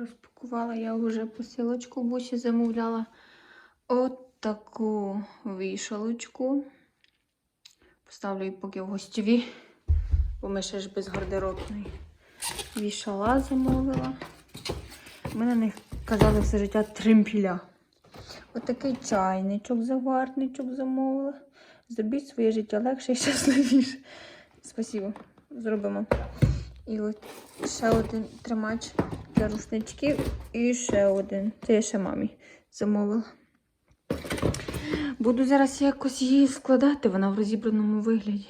розпакувала я вже посилочку бусі замовляла. От таку вішалочку. Поставлю її поки в гостєві, бо ми ще ж без гардеробної. Вішала замовила. Ми на них казали все життя тремпіля. Отакий чайничок, заварничок замовила. Зробіть своє життя легше і щасливіше. Спасибо. Зробимо. І от ще один тримач для рушничків. І ще один. Це я ще мамі замовила. Буду зараз якось її складати, вона в розібраному вигляді.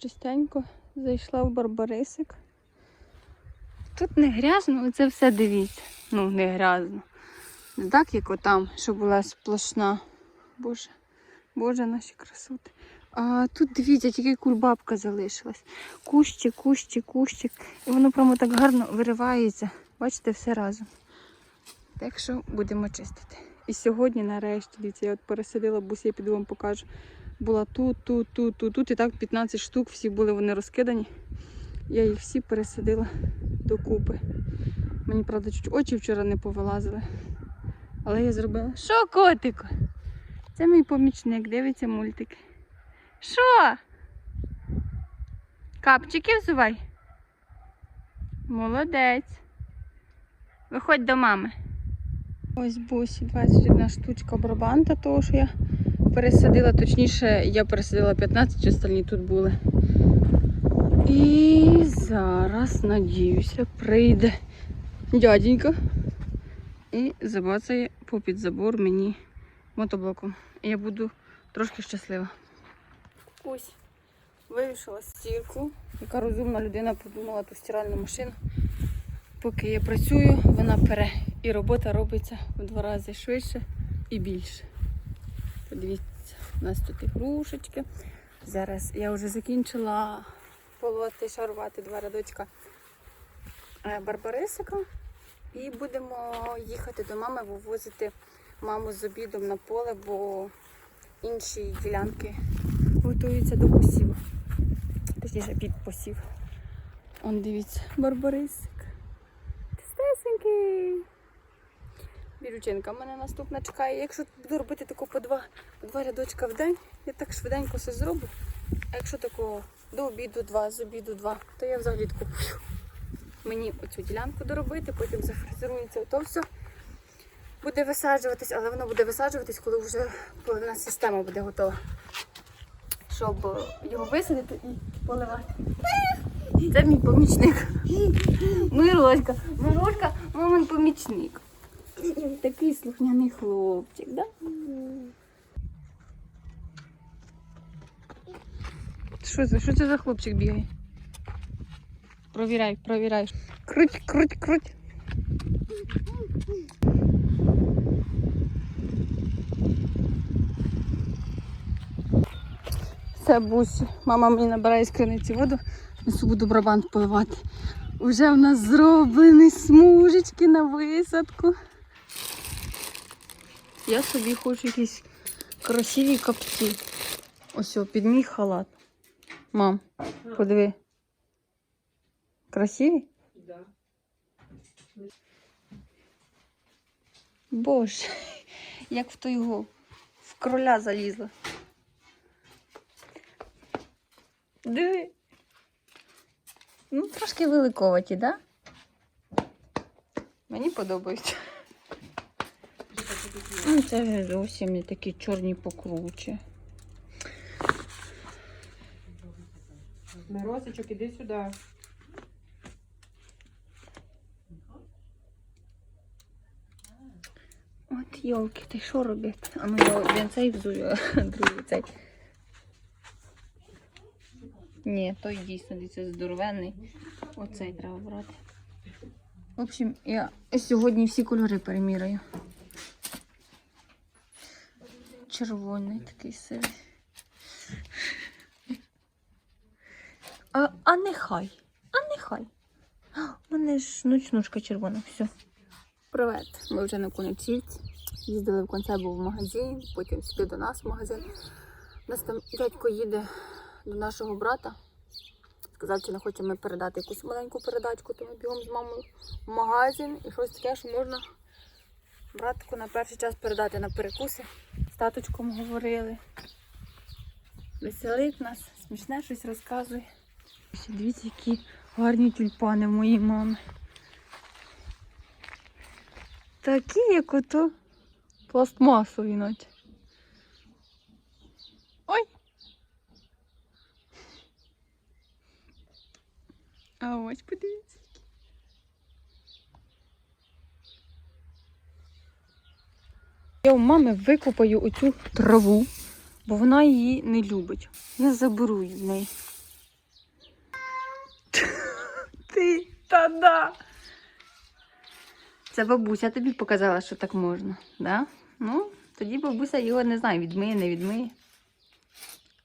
Частенько зайшла в Барбарисик. Тут не грязно, оце все дивіться. Ну, не грязно. Не так, як отам, що була сплошна. Боже, Боже, наші красоти. А тут дивіться, тільки кульбабка залишилась. Кущик, кущик, кущик. І воно прямо так гарно виривається. Бачите, все разом. Так що будемо чистити. І сьогодні, нарешті, дивіться, я от пересадила бусі, я піду вам покажу. Була тут, тут, тут, тут, тут. І так 15 штук, всі були вони розкидані. Я їх всі пересадила докупи. Мені, правда, чуть очі вчора не повилазили. Але я зробила. Що, котику? Це мій помічник, дивиться мультики. Що? Капчики взувай? Молодець. Виходь до мами. Ось бусі, 21 штучка брабанта, того що я пересадила, точніше, я пересадила 15, остальні тут були. І зараз, надіюся, прийде дяденька і забацає попід забор мені мотоблоком. І я буду трошки щаслива. Ось вивішала стірку. Яка розумна людина придумала ту стиральну машину. Поки я працюю, вона пере. І робота робиться в два рази швидше і більше. Подивіться, у нас тут ігрушечки. Зараз я вже закінчила полоти, шарувати два рядочка е, барбарисика. І будемо їхати до мами, вивозити маму з обідом на поле, бо інші ділянки готуються до посіву. Точніше, під посів. Он дивіться, барбарисик. Тестесенький. Бірючинка мене наступна чекає. Якщо буду робити таку по два, по два рядочка в день, я так швиденько все зроблю. А якщо такого до обіду два, з обіду два, то я взагалі фу, мені оцю ділянку доробити, потім зафрезерується то все. Буде висаджуватись, але воно буде висаджуватись, коли вже поливна система буде готова. Щоб е, його висадити і поливати. Це мій помічник. Мирошка. Мирошка, мамин помічник. Такий слухняний хлопчик, да? Що це? Що це за хлопчик бігає? Провіряй, провіряй. Круть, круть, круть. Це бусі. Мама мені набирає з криниці воду, несу буду брабант поливати. Уже в нас зроблені смужечки на висадку. Я собі хочу якісь красиві капці. Ось о, під мій халат. Мам, подиви. Красиві? Да. Боже, як в той його в кроля залізла. Диви. Ну, трошки великоваті, так? Да? Мені подобається. Ну, це вже зовсім не такі чорні покруче. Миросичок, іди сюди. От йолки, ти що робити? А ну я один цей взую, а другий цей. Ні, той дійсно дивіться здоровенний. Оцей треба брати. В общем, я сьогодні всі кольори переміряю. Червоний такий сивий. А, а нехай. А нехай. У мене ж ночнушка червона. Все. Привет. Ми вже на Куницівці. Їздили в концебу в магазин, потім сюди до нас в магазин. У нас там дядько їде до нашого брата. Сказав, чи не хочемо передати якусь маленьку передачку, то ми бігом з мамою в магазин і щось таке, що можна братику на перший час передати на перекуси. З таточком говорили. Веселить нас, смішне щось розказує. Дивіться, які гарні тюльпани в моїй мами. Такі, як ото пластмасові наче. Ой. А ось подивіться. Я у мами викопаю оцю траву, бо вона її не любить. Я заберу її в неї. Ти та-да! Це бабуся тобі показала, що так можна, да? Ну, тоді бабуся його не знаю, відмиє, не відмиє.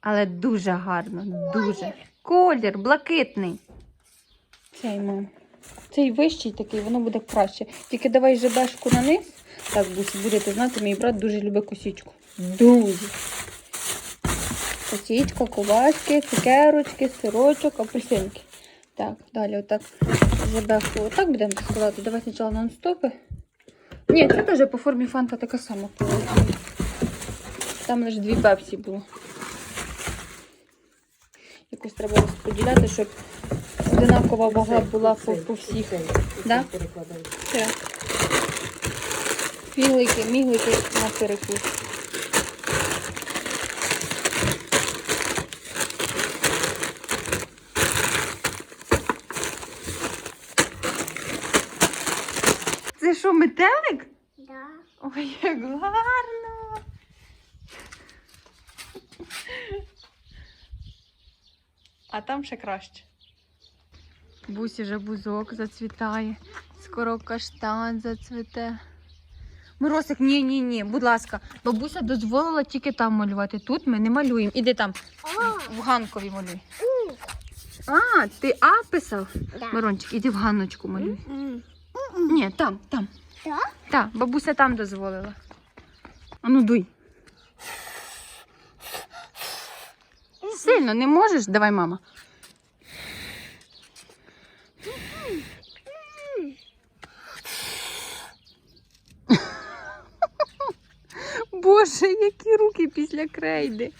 Але дуже гарно, дуже. Колір блакитний. Цей мам. Цей вищий такий, воно буде краще. Тільки давай жебешку на низ. Так, будете знати, мій брат дуже любить косічку. Дуже. Косічка, ковбаски, цукерочки, сирочок, апельсинки. Так, далі отак жебешку. Отак будемо складати. Давай спочатку нон-стопи. Ні, це теж по формі фанта така сама. Там лише дві пепсі було. Якось треба розподіляти, щоб одинакова вага була по, по всіх. Да? Так. Міглики, міглики на перекус. Це що, метелик? Да. Ой, як гарно. А там ще краще. Бусі вже бузок зацвітає, скоро каштан зацвіте. Миросик, ні, ні, ні, будь ласка, бабуся дозволила тільки там малювати. Тут ми не малюємо. Іди там, в Ганкові малюй. А, ти А писав? Да. Мирончик, іди в Ганночку малюй. Ні, там, там. Так? Так, бабуся там дозволила. А ну дуй. Сильно не можеш? Давай, мама. Боже, які руки після крейди.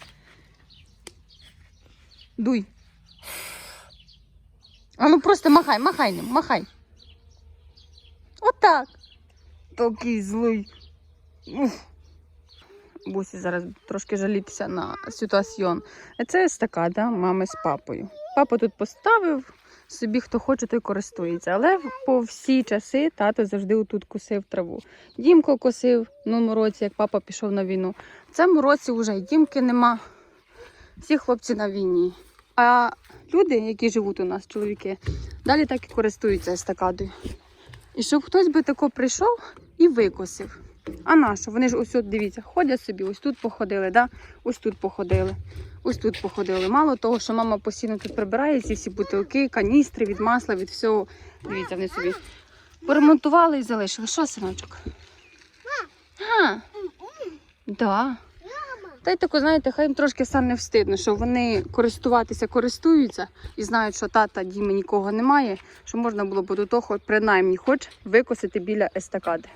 Дуй. А ну просто махай, махай ним, махай. Отак. Такий злий. Бусі зараз трошки жалітися на ситуаціон. Це естакада мами з папою. Папа тут поставив, собі хто хоче, той користується. Але по всі часи тато завжди тут косив траву. Дімко косив в минулому році, як папа пішов на війну. В цьому році вже дімки нема. Всі хлопці на війні. А люди, які живуть у нас, чоловіки, далі так і користуються естакадою. І щоб хтось би тако прийшов і викосив. А нащо? Вони ж ось от дивіться, ходять собі, ось тут походили, да? ось тут походили, ось тут походили. Мало того, що мама постійно тут прибирає ці всі бутилки, каністри від масла, від всього. Дивіться, вони собі поремонтували і залишили. Що, синочок? А, да. Та й тако, знаєте, хай їм трошки стане встидно, що вони користуватися користуються і знають, що тата Діми нікого немає, що можна було б до того, принаймні, хоч викосити біля естакади.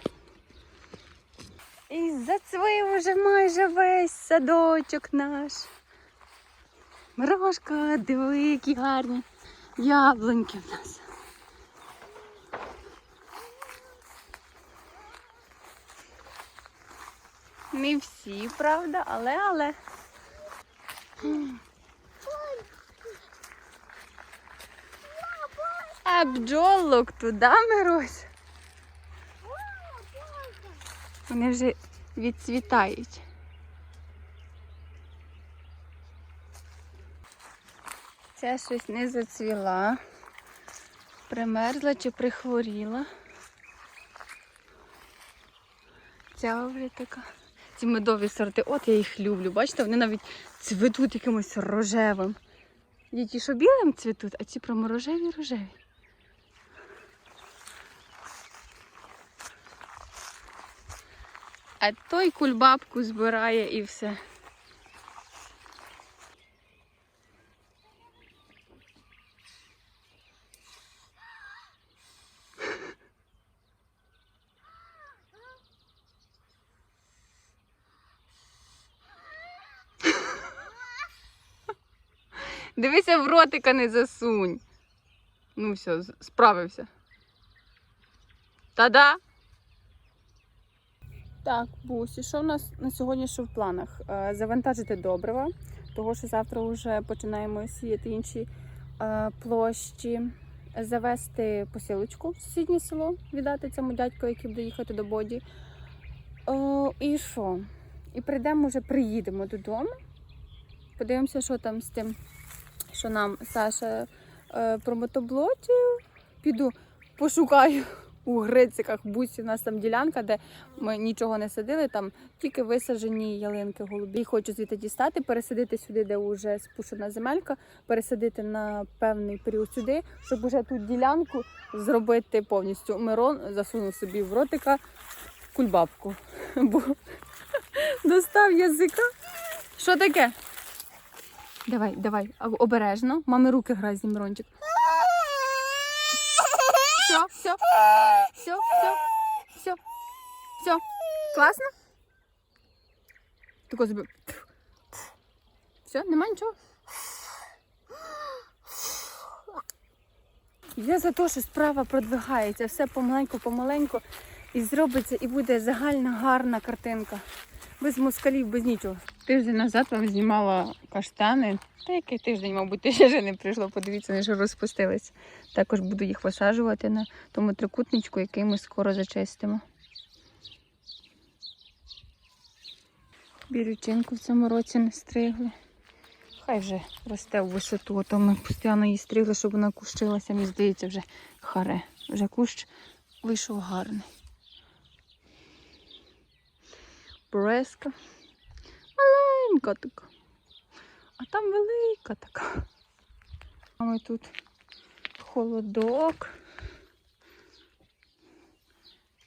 І зацвив уже майже весь садочок наш. Мирошка, диви, які гарні яблуньки в нас. Не всі, правда, але але. А бджолок туди, Мирусь. Вони вже відцвітають. Ця щось не зацвіла. Примерзла чи прихворіла. Ця вже така. Ці медові сорти, от я їх люблю. Бачите, вони навіть цвітуть якимось рожевим. Є ті, що білим цвітуть, а ці прямо рожеві рожеві. А той кульбабку збирає і все. Дивися, в ротика не засунь. Ну все, справився. Та-да! Так, Бусі, що в нас на сьогодні що в планах? Е, Завантажити добрива, того що завтра вже починаємо сіяти інші е, площі, завести посилочку в сусіднє село, віддати цьому дядьку, який буде їхати до Боді. О, і що? І прийдемо вже, приїдемо додому. Подивимося, що там з тим, що нам Саша е, про мотоблотів. Піду пошукаю у Грициках бусі. У нас там ділянка, де ми нічого не садили, там тільки висаджені ялинки голубі. І Хочу звідти дістати, пересадити сюди, де вже спушена земелька, пересадити на певний період сюди, щоб уже тут ділянку зробити повністю. Мирон засунув собі в ротика кульбабку. Бо достав язика. Що таке? Давай, давай, обережно. Мами руки грязні, Мирончик. Все, все, все, все, все, все. Класно? Тако зроби. Все, нема нічого. Я за те, що справа продвигається, все помаленьку-помаленьку і зробиться, і буде загальна гарна картинка. Без москалів, без нічого. Тиждень назад вам знімала каштани. Та який тиждень, мабуть, ти ще не прийшло. Подивіться, вони вже розпустились. Також буду їх висаджувати на тому трикутничку, який ми скоро зачистимо. Бірючинку в цьому році не стригли. Хай вже росте в висоту, а то ми постійно її стригли, щоб вона кущилася. Мені здається, вже харе. Вже кущ вийшов гарний. Бреска. Маленька така. А там велика така. А ми тут холодок.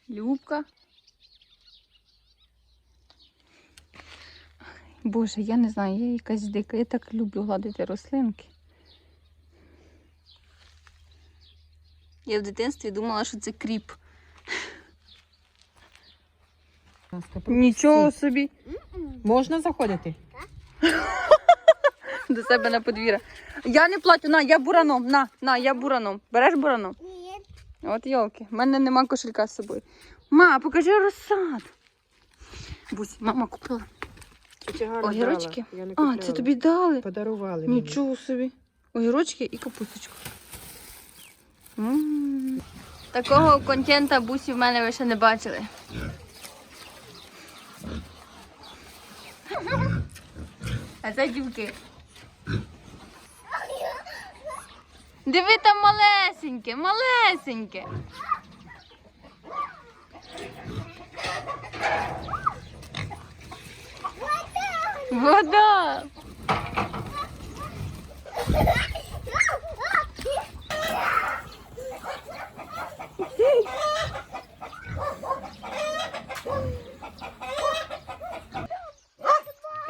Любка. Боже, я не знаю, я якась дика. Я так люблю гладити рослинки. Я в дитинстві думала, що це кріп. Нічого собі. Можна заходити? До себе на подвір'я. Я не платю, на, я бураном, на, на, я бураном. Береш бураном? Ні. От йолки, в мене нема кошелька з собою. Ма, покажи розсад. Бусь, мама купила. Огірочки? Я не А, це тобі дали. Подарували мені. Нічого собі. Огірочки і капусточку. М. Такого контента бусі в мене ви ще не бачили. А це дівки. Диви там малесеньке, малесеньке. Вода.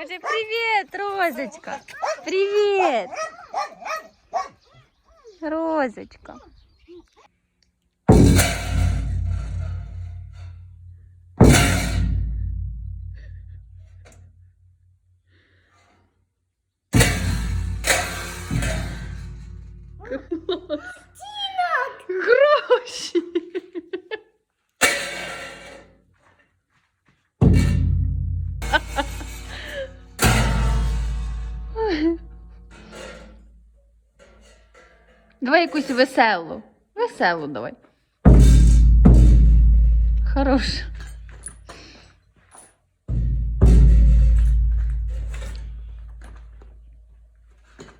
Скажи привет, Розочка. Привет. Розочка. Якусь веселу. Веселу давай. Хорош.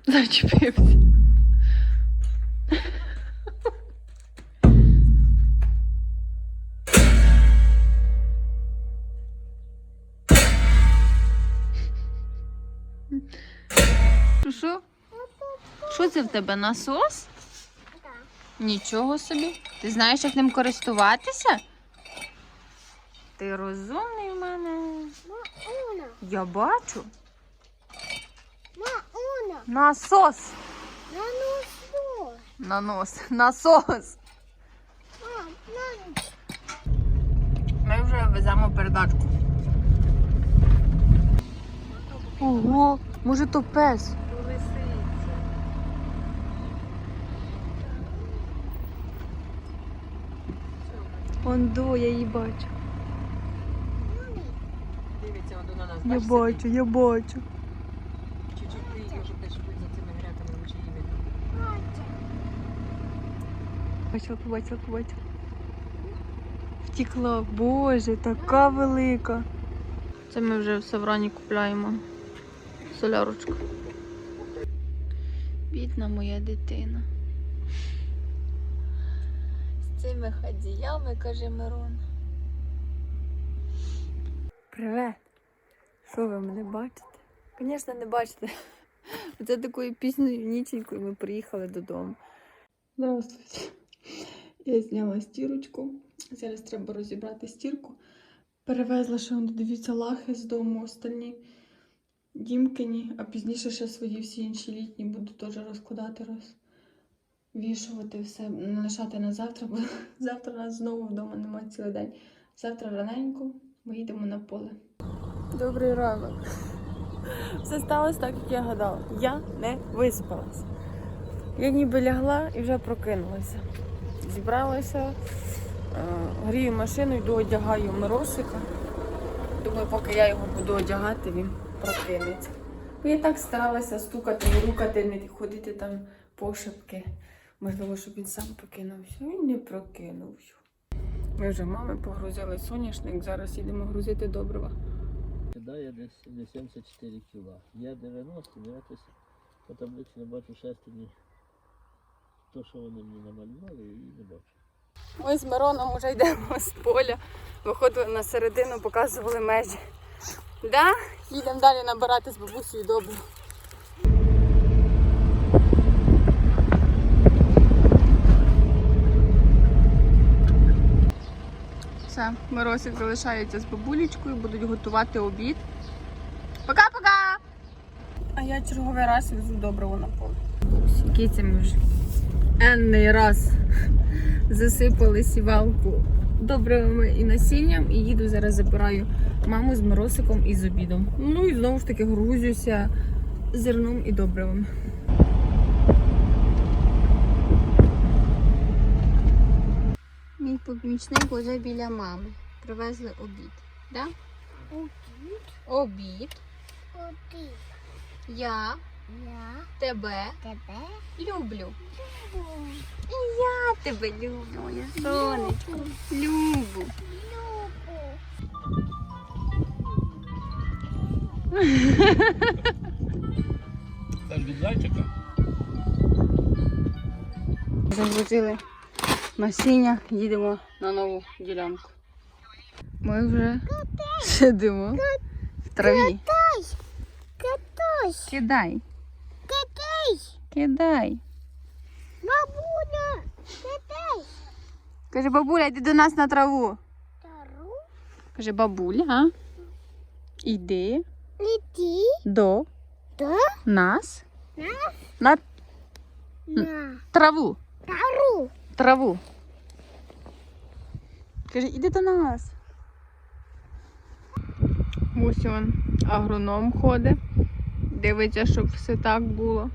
Зачепився. Що, Що? Це в тебе насос? Нічого собі. Ти знаєш, як ним користуватися? Ти розумний в мене. Мауна. Я бачу. Мауна. Насос. На носу. На нос. Насос. Мам, Ми вже веземо передачку. Ого, може то пес. Ондо, я її бачу. Дивиться воно на нас. Я Бачиш, бачу, я бачу. Чуть-чуть приїдемо, щоб теж бути за цими грядками, лучше її видно. Побачила, побачила, побачила. Втекла. Боже, така велика. Це ми вже в Саврані купляємо солярочку. Бідна моя дитина. Цими хадіями, каже Мирон. Привет! Що ви мене бачите? Звісно, не бачите. Це такою пізньою ніченькою ми приїхали додому. Здравствуйте. Я зняла стірочку. Зараз треба розібрати стірку. Перевезла ще он, дивіться, лахи з дому, остальні дімкині, а пізніше ще свої всі інші літні буду теж розкладати, розвішувати все, лишати на завтра, бо завтра нас знову вдома немає цілий день. Завтра раненько ми їдемо на поле. Добрий ранок. Все сталося так, як я гадала. Я не виспалась. Я ніби лягла і вже прокинулася. Зібралася, е, грію машину, йду одягаю Миросика. Думаю, поки я його буду одягати, він прокинеться. Я так старалася стукати, рукати, не ходити там пошепки. Можливо, щоб він сам прокинувся. Він не прокинувся. Ми вже мами погрузили соняшник, зараз їдемо грузити добрива. Кидає десь не 74 кіла. Я 90, ну якось по таблиці не бачу шестерні. То, що вони мені намалювали, і не бачу. Ми з Мироном вже йдемо з поля, виходили на середину, показували межі. Да? Їдемо далі набирати з бабусею добру. Все, Миросик залишається з бабулечкою, будуть готувати обід. Пока-пока! А я черговий раз везу добриво на поле. Кицями вже енний раз засипали сівалку добривами і насінням і їду зараз забираю маму з Миросиком і з обідом. Ну і знову ж таки грузюся зерном і добривами. Мій помічник уже біля мами. Привезли обід. Да? Обід. Обід. Обід. Я Я тебе тебе люблю. І я тебе люблю, моє сонечко. Любу. Це ж від зайчика. Загрузили насіння, їдемо на нову ділянку. Ми вже сидимо в траві. Катусь, Кидай, катусь, кидай. бабуля, катай. Каже, бабуля, йди до нас на траву. Тару, Каже, бабуля, а? Іди лети, до до нас Нас? на на траву. тару. Траву. Каже, іди до нас. Ось он агроном ходить. Дивиться, щоб все так було.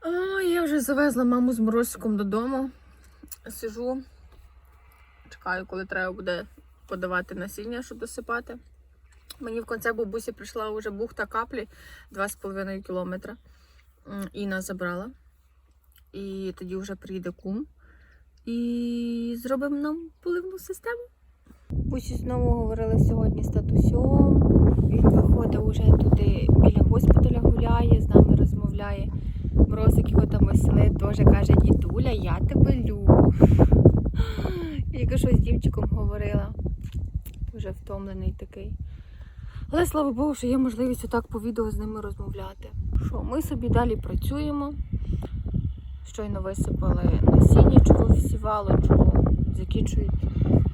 А, я вже завезла маму з морозиком додому. Сижу, чекаю, коли треба буде подавати насіння, щоб досипати. Мені в конце бабусі прийшла вже бухта каплі 2,5 кілометра. Інна забрала. І тоді вже прийде кум. І зробимо нам поливну систему. Бусі знову говорили сьогодні з татусьом. Він виходить уже туди біля госпіталя гуляє, з нами розмовляє. Морозик його там веселить, теж каже, дідуля, я тебе люблю. Я щось з дівчиком говорила. Вже втомлений такий. Але слава Богу, що є можливість отак по відео з ними розмовляти. Що ми собі далі працюємо. Щойно висипали насіннячко в сівалочку, закінчують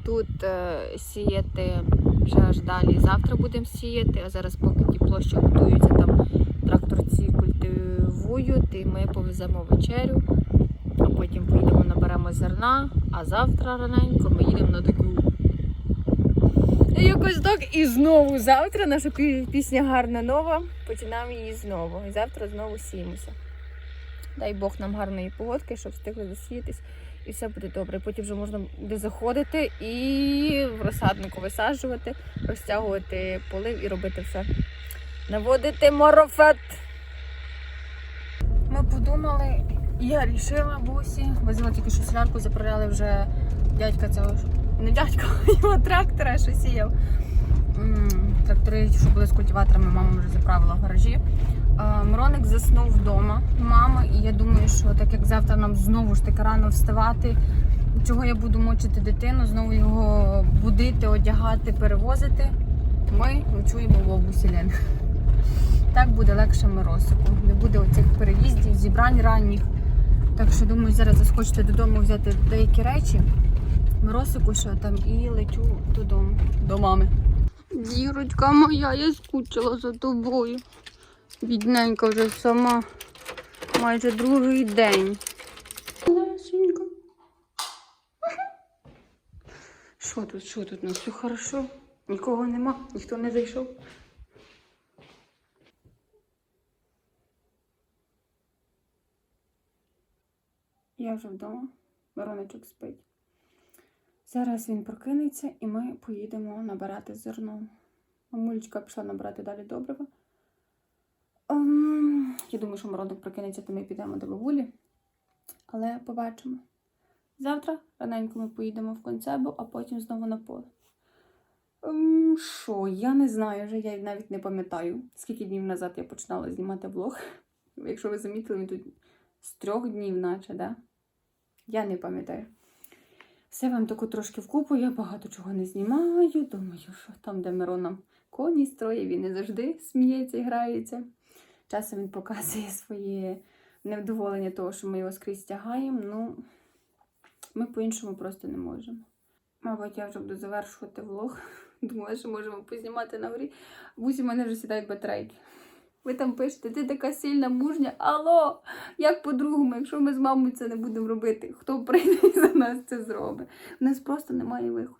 тут е, сіяти вже аж далі. Завтра будемо сіяти, а зараз поки ті площі готуються, там тракторці культивують, і ми повеземо вечерю, а потім поїдемо наберемо зерна, а завтра раненько ми їдемо на таку. І якось так і знову завтра наша пісня гарна нова. Починаємо її знову. І завтра знову сіємося. Дай Бог нам гарної погодки, щоб встигли засіятись, і все буде добре. Потім вже можна буде заходити і в розсаднику висаджувати, розтягувати полив і робити все. Наводити марафет. Ми подумали, я рішила бусі. Возила тільки що солярку, заправляли вже дядька цього. Не дядька, його трактора, що сіяв. Трактори, що були з культиваторами, мама вже заправила в гаражі. Е, Мироник заснув вдома у мами, і я думаю, що так як завтра нам знову ж таки рано вставати, чого я буду мучити дитину, знову його будити, одягати, перевозити. Ми ночуємо в бабусі Лен. Так буде легше Миросику. Не буде оцих переїздів, зібрань ранніх. Так що думаю, зараз заскочити додому, взяти деякі речі. Миросику, що там, і лечу додому, до мами. Дірочка моя, я скучила за тобою. Бідненька вже сама. Майже другий день. Лесенька. Що тут, що тут? Ну все хорошо. Нікого нема, ніхто не зайшов. Я вже вдома. Вороночок спить. Зараз він прокинеться і ми поїдемо набирати зерно. Мамулечка пішла набирати далі добрива. Я думаю, що Миронок прокинеться, то ми підемо до бабулі. Але побачимо. Завтра раненько ми поїдемо в концебу, а потім знову на поле. Ем, Що, я не знаю вже, я навіть не пам'ятаю, скільки днів назад я починала знімати влог. Якщо ви замітили, він тут з трьох днів, наче, да? Я не пам'ятаю. Все вам таку трошки вкупу, я багато чого не знімаю. Думаю, що там, де Мирон нам коні строїв, він не завжди сміється і грається. Часом він показує своє невдоволення того, що ми його скрізь тягаємо. Ну, Ми по-іншому просто не можемо. Мабуть, я вже буду завершувати влог. Думала, що можемо познімати на горі. Бусі в мене вже сідають батарейки. Ви там пишете, ти така сильна, мужня. Алло! Як по-другому, якщо ми з мамою це не будемо робити, хто прийде за нас це зробить? У нас просто немає виходу.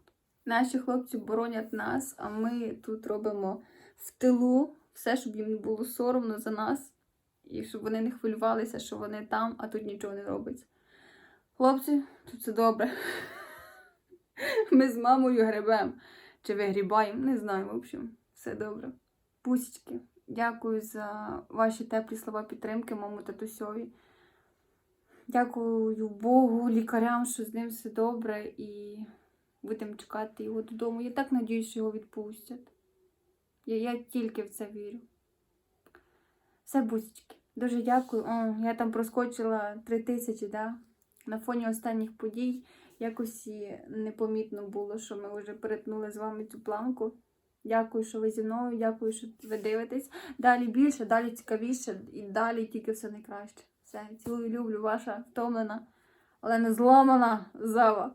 Наші хлопці боронять нас, а ми тут робимо в тилу все, щоб їм не було соромно за нас, і щоб вони не хвилювалися, що вони там, а тут нічого не робиться. Хлопці, тут все добре. Ми з мамою гребемо. Чи вигрібаємо, не знаю, в общем, все добре. Пусічки, дякую за ваші теплі слова підтримки, маму татусьові. Дякую Богу, лікарям, що з ним все добре і будемо чекати його додому. Я так надіюсь, що його відпустять. Я, я тільки в це вірю. Все, бусічки. Дуже дякую. О, я там проскочила три тисячі, да? На фоні останніх подій якось і непомітно було, що ми вже перетнули з вами цю планку. Дякую, що ви зі мною, дякую, що ви дивитесь. Далі більше, далі цікавіше і далі тільки все найкраще. Все, цілую, люблю, ваша втомлена, але не зламана зава.